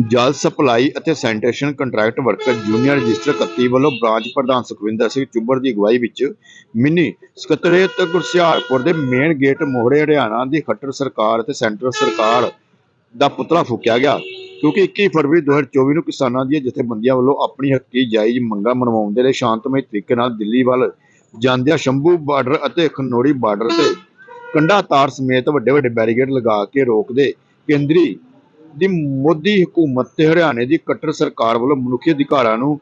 ਜਲ ਸਪਲਾਈ ਅਤੇ sanitation contract worker union register 31 ਵੱਲੋਂ ਬ੍ਰਾਂਚ ਪ੍ਰਧਾਨ ਸੁਖਵਿੰਦਰ ਸਿੰਘ ਚੁੱਬਰ ਦੀ ਅਗਵਾਈ ਵਿੱਚ ਮਿੰਨੀ ਸਕੱਤਰੇਤ ਗੁਰਸਿਆਰਪੁਰ ਦੇ ਮੇਨ ਗੇਟ ਮੋਹਰੇ ਹਰਿਆਣਾ ਦੀ ਖੱਟਰ ਸਰਕਾਰ ਅਤੇ ਸੈਂਟਰ ਸਰਕਾਰ ਦਾ ਪੁਤਲਾ ਫੂਕਿਆ ਗਿਆ। ਕਿਉਂਕਿ 21 ਫਰਵਰੀ 2024 ਨੂੰ ਕਿਸਾਨਾਂ ਦੀਆਂ ਜਥੇਬੰਦੀਆਂ ਵੱਲੋਂ ਆਪਣੀ ਹੱਕੀ ਜਾਇਜ਼ ਮੰਗਾਂ ਮਨਵਾਉਣ ਦੇ ਲਈ ਸ਼ਾਂਤਮਈ ਤਰੀਕੇ ਨਾਲ ਦਿੱਲੀ ਵੱਲ ਜਾਂਦਿਆਂ ਸ਼ੰਭੂ ਬਾਰਡਰ ਅਤੇ ਖਨੋੜੀ ਬਾਰਡਰ ਤੇ ਕੰਡਾ ਤਾਰ ਸਮੇਤ ਵੱਡੇ ਵੱਡੇ ਬੈਰੀਕੇਡ ਲਗਾ ਕੇ ਰੋਕਦੇ ਕੇਂਦਰੀ ਦੀ ਮੋਦੀ ਹਕੂਮਤ ਤੇ ਹਰਿਆਣੇ ਦੀ ਕੱਟਰ ਸਰਕਾਰ ਵੱਲੋਂ ਮਨੁੱਖੀ ਅਧਿਕਾਰਾਂ ਨੂੰ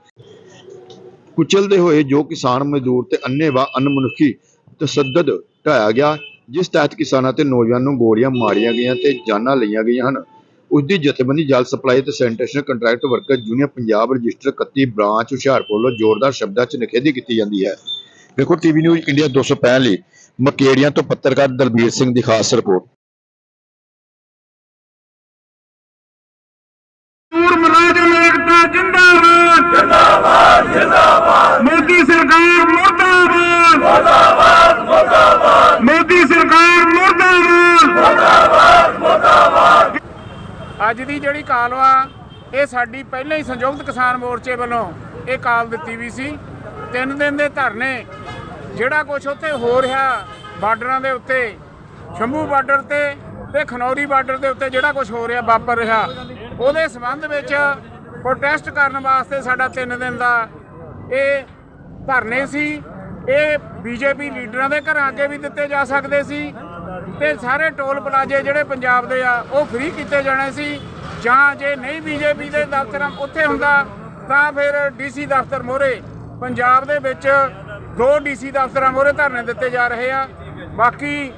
ਕੁਚਲਦੇ ਹੋਏ ਜੋ ਕਿਸਾਨ ਮਜ਼ਦੂਰ ਤੇ ਅੰਨੇਵਾਹ ਅਨਮਨੁੱਖੀ ਤਸੱਦਦ ਢਾਇਆ ਗਿਆ, ਜਿਸ ਤਹਿਤ ਕਿਸਾਨਾਂ ਤੇ ਨੌਜਵਾਨਾਂ ਨੂੰ ਗੋਲੀਆਂ ਮਾਰੀਆਂ ਗਈਆਂ ਤੇ ਜਾਨਾਂ ਲਈਆਂ ਗਈਆਂ ਹਨ। ਉਸ ਦੀ ਜਥੇਬੰਦੀ ਜਲ ਸਪਲਾਈ ਤੇ sanitation contract worker union Punjab register 31 branch Hoshiarpur ਵੱਲੋਂ ਜ਼ੋਰਦਾਰ ਸ਼ਬਦਾਂ 'ਚ ਨਿਖੇਧੀ ਕੀਤੀ ਜਾਂਦੀ ਹੈ। ਵੇਖੋ ਟੀਵੀ ਨਿਊਜ਼ ਇੰਡੀਆ 265 ਲਈ ਮਕੇੜੀਆਂ ਤੋਂ ਪੱਤਰਕਾਰ ਦਲਬੀਰ ਸਿੰਘ ਦੀ ਖਾਸ ਰਿਪੋਰਟ। ਜਿੰਦਾਬਾਦ। ਜਿੰਦਾਬਾਦ ਜਿੰਦਾਬਾਦ। ਮੋਦੀ ਸਰਕਾਰ ਮੁਰਦਾਬਾਦ। ਮੁਰਦਾਬਾਦ ਮੁਰਦਾਬਾਦ। ਮੋਦੀ ਸਰਕਾਰ ਮੁਰਦਾਬਾਦ। ਅੱਜ ਦੀ ਜਿਹੜੀ ਕਾਲ ਵਾ ਇਹ ਸਾਡੀ ਪਹਿਲਾਂ ਹੀ ਸੰਯੁਕਤ ਕਿਸਾਨ ਮੋਰਚੇ ਵੱਲੋਂ ਇਹ ਕਾਲ ਦਿੱਤੀ ਵੀ ਸੀ। ਤਿੰਨ ਦਿਨ ਦੇ ਧਰਨੇ ਜਿਹੜਾ ਕੁਝ ਉੱਥੇ ਹੋ ਰਿਹਾ ਬਾਰਡਰਾਂ ਦੇ ਉੱਤੇ ਸ਼ੰਭੂ ਬਾਰਡਰ ਤੇ ਤੇ ਖਨੌਰੀ ਬਾਰਡਰ ਦੇ ਉੱਤੇ ਜਿਹੜਾ ਕੁਝ ਹੋ ਰਿਹਾ ਵਾਪਰ ਰਿਹਾ ਉਹਦੇ ਸੰਬੰਧ ਵਿੱਚ ਪ੍ਰੋਟੈਸਟ ਕਰਨ ਵਾਸਤੇ ਸਾਡਾ ਤਿੰਨ ਦਿਨ ਦਾ ਇਹ ਧਰਨੇ ਸੀ। ਇਹ ਬੀਜੇਪੀ ਲੀਡਰਾਂ ਦੇ ਘਰਾਂ ਅੱਗੇ ਵੀ ਦਿੱਤੇ ਜਾ ਸਕਦੇ ਸੀ ਤੇ ਸਾਰੇ ਟੋਲ ਪਲਾਜ਼ੇ ਜਿਹੜੇ ਪੰਜਾਬ ਦੇ ਆ, ਉਹ ਫ੍ਰੀ ਕੀਤੇ ਜਾਣੇ ਸੀ। ਜਾਂ ਜੇ ਨਹੀਂ ਬੀਜੇਪੀ ਦੇ ਦਫ਼ਤਰਾਂ ਉੱਥੇ ਹੁੰਦਾ, ਤਾਂ ਫਿਰ ਡੀਸੀ ਦਫ਼ਤਰ ਮੋਰੇ ਪੰਜਾਬ ਦੇ ਵਿੱਚ ਦੋ ਡੀਸੀ ਦਫ਼ਤਰਾਂ ਮੋਰੇ ਧਰਨੇ ਦਿੱਤੇ ਜਾ ਰਹੇ ਆ। ਬਾਕੀ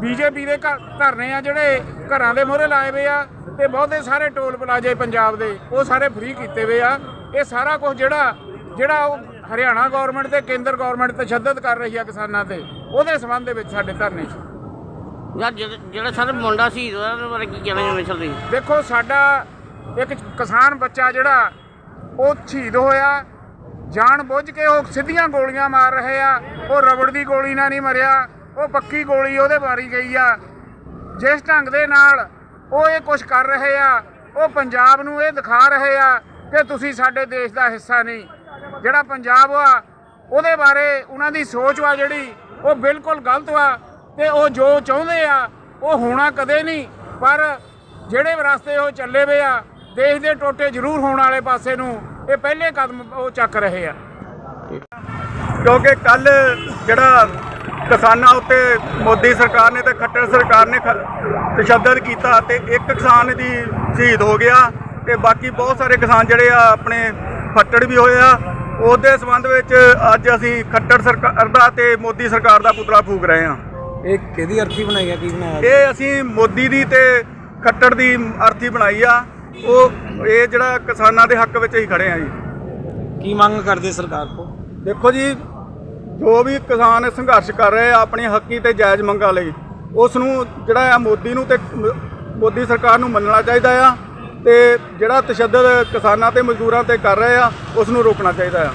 ਬੀਜੇਪੀ ਦੇ ਘਰ ਧਰਨੇ ਆ ਜਿਹੜੇ ਘਰਾਂ ਦੇ ਮੋਹਰੇ ਲਾਏ ਹੋਏ ਆ ਤੇ ਬਹੁਤੇ ਸਾਰੇ ਟੋਲ ਪਲਾਜ਼ੇ ਪੰਜਾਬ ਦੇ ਉਹ ਸਾਰੇ ਫ੍ਰੀ ਕੀਤੇ ਹੋਏ ਆ। ਇਹ ਸਾਰਾ ਕੁਝ ਜਿਹੜਾ ਜਿਹੜਾ ਉਹ ਹਰਿਆਣਾ ਗਵਰਨਮੈਂਟ ਤੇ ਕੇਂਦਰ ਗਵਰਨਮੈਂਟ ਤਸ਼ੱਦਦ ਕਰ ਰਹੀ ਆ ਕਿਸਾਨਾਂ ਤੇ ਉਹਦੇ ਸੰਬੰਧ ਦੇ ਵਿੱਚ ਸਾਡੇ ਧਰਨੇ ਸੀ ਯਾਰ ਜਿਹੜਾ ਸਰ ਮੁੰਡਾ ਸ਼ਹੀਦ ਹੋਇਆ ਉਹਦੇ ਬਾਰੇ ਕੀ ਕਹਿਣਾ ਚਾਹੁੰਦੇ ਸਰ ਤੁਸੀਂ? ਦੇਖੋ ਸਾਡਾ ਇੱਕ ਕਿਸਾਨ ਬੱਚਾ ਜਿਹੜਾ ਉਹ ਸ਼ਹੀਦ ਹੋਇਆ। ਜਾਣ ਬੁੱਝ ਕੇ ਉਹ ਸਿੱਧੀਆਂ ਗੋਲੀਆਂ ਮਾਰ ਰਹੇ ਆ ਉਹ ਰਬੜ ਦੀ ਗੋਲੀ ਨਾਲ ਨਹੀਂ ਮਰਿਆ। ਉਹ ਪੱਕੀ ਗੋਲੀ ਉਹਦੇ ਮਾਰੀ ਗਈ ਆ। ਜਿਸ ਢੰਗ ਦੇ ਨਾਲ ਉਹ ਇਹ ਕੁਝ ਕਰ ਰਹੇ ਆ, ਉਹ ਪੰਜਾਬ ਨੂੰ ਇਹ ਦਿਖਾ ਰਹੇ ਆ ਕਿ ਤੁਸੀਂ ਸਾਡੇ ਦੇਸ਼ ਦਾ ਹਿੱਸਾ ਨਹੀਂ। ਜਿਹੜਾ ਪੰਜਾਬ ਆ, ਉਹਦੇ ਬਾਰੇ ਉਹਨਾਂ ਦੀ ਸੋਚ ਵਾ ਜਿਹੜੀ, ਉਹ ਬਿਲਕੁਲ ਗਲਤ ਵਾ ਤੇ ਉਹ ਜੋ ਚਾਹੁੰਦੇ ਆ, ਉਹ ਹੋਣਾ ਕਦੇ ਨਹੀਂ। ਪਰ ਜਿਹੜੇ ਰਸਤੇ ਉਹ ਚੱਲੇ ਵੇ ਆ, ਦੇਸ਼ ਦੇ ਟੋਟੇ ਜ਼ਰੂਰ ਹੋਣ ਵਾਲੇ ਪਾਸੇ ਨੂੰ ਇਹ ਪਹਿਲੇ ਕਦਮ ਉਹ ਚੱਕ ਰਹੇ ਆ। ਕਿਉਂਕਿ ਕੱਲ ਜਿਹੜਾ ਕਿਸਾਨਾਂ ਉੱਤੇ ਮੋਦੀ ਸਰਕਾਰ ਨੇ ਤੇ ਖੱਟਰ ਸਰਕਾਰ ਨੇ ਤਸ਼ੱਦਦ ਕੀਤਾ ਤੇ ਇੱਕ ਕਿਸਾਨ ਦੀ ਸ਼ਹੀਦ ਹੋ ਗਿਆ ਤੇ ਬਾਕੀ ਬਹੁਤ ਸਾਰੇ ਕਿਸਾਨ ਜਿਹੜੇ ਆ ਆਪਣੇ ਫੱਟੜ ਵੀ ਹੋਏ ਆ। ਉਹਦੇ ਸੰਬੰਧ ਵਿੱਚ ਅੱਜ ਅਸੀਂ ਖੱਟਰ ਸਰਕਾਰ ਦਾ ਤੇ ਮੋਦੀ ਸਰਕਾਰ ਦਾ ਪੁਤਲਾ ਫੂਕ ਰਹੇ ਹਾਂ। ਇਹ ਕਿਹਦੀ ਅਰਥੀ ਬਣਾਈ ਆ ਕੀ ਬਣਾਇਆ? ਇਹ ਅਸੀਂ ਮੋਦੀ ਦੀ ਤੇ ਖੱਟੜ ਦੀ ਅਰਥੀ ਬਣਾਈ ਆ। ਉਹ ਇਹ ਜਿਹੜਾ ਕਿਸਾਨਾਂ ਦੇ ਹੱਕ ਵਿੱਚ ਹੀ ਖੜੇ ਆ ਜੀ। ਕੀ ਮੰਗ ਕਰਦੇ ਸਰਕਾਰ ਕੋ ਦੇਖੋ ਜੀ ਜੋ ਵੀ ਕਿਸਾਨ ਸੰਘਰਸ਼ ਕਰ ਰਹੇ ਆ, ਆਪਣੀ ਹੱਕੀ ਤੇ ਜਾਇਜ਼ ਮੰਗਾਂ ਲਈ, ਉਸ ਨੂੰ ਜਿਹੜਾ ਆ ਮੋਦੀ ਨੂੰ ਤੇ ਮੋਦੀ ਸਰਕਾਰ ਨੂੰ ਮੰਨਣਾ ਚਾਹੀਦਾ ਆ ਤੇ ਜਿਹੜਾ ਤਸ਼ੱਦਦ ਕਿਸਾਨਾਂ ਤੇ ਮਜ਼ਦੂਰਾਂ ਤੇ ਕਰ ਰਹੇ ਆ, ਉਸ ਨੂੰ ਰੋਕਣਾ ਚਾਹੀਦਾ ਆ।